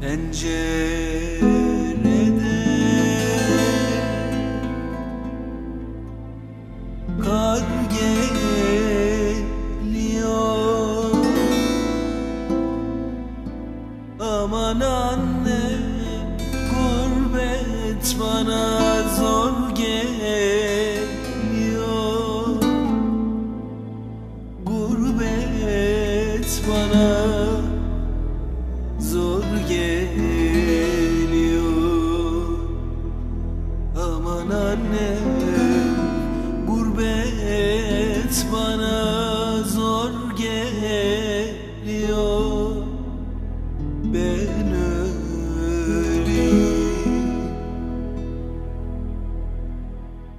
Engine. Bana zor geliyor. Gurbet bana zor geliyor. Aman annem gurbet bana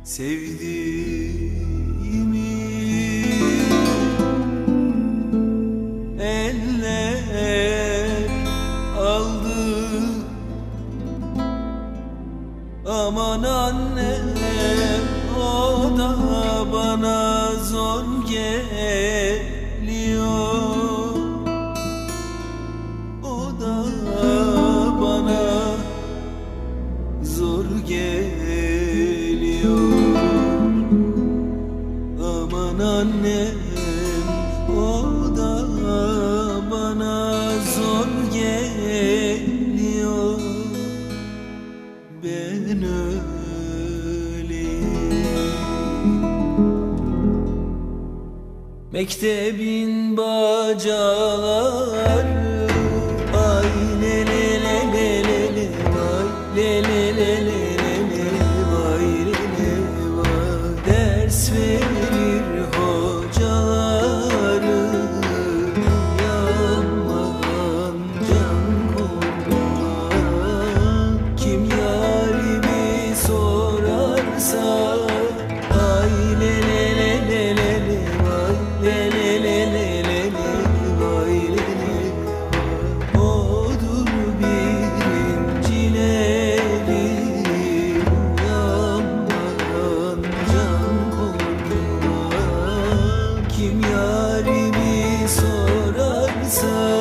Sevdiğimi eller aldı. Aman annem o da bana zor geliyor annem o da bana zor geliyor. Ben öleyim. Mektebin bacaları Kim yarimi sorarsa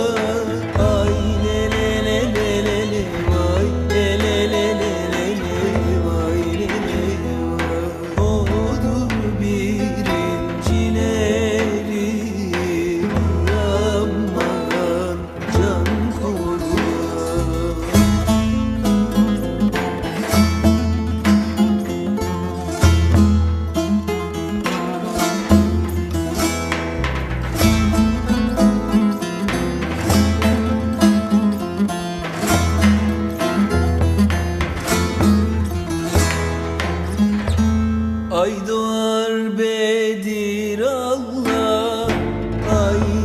Doğar Bedir Allah. Ay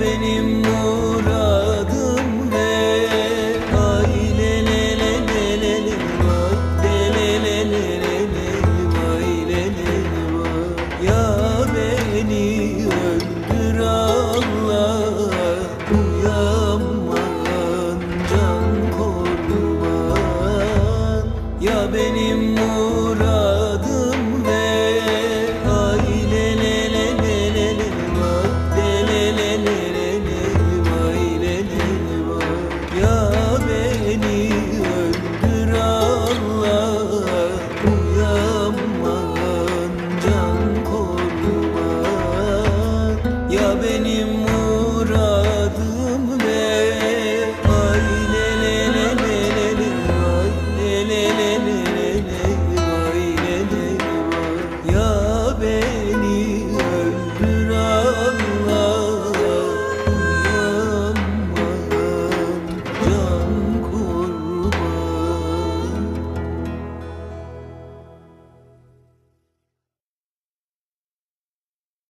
benim benim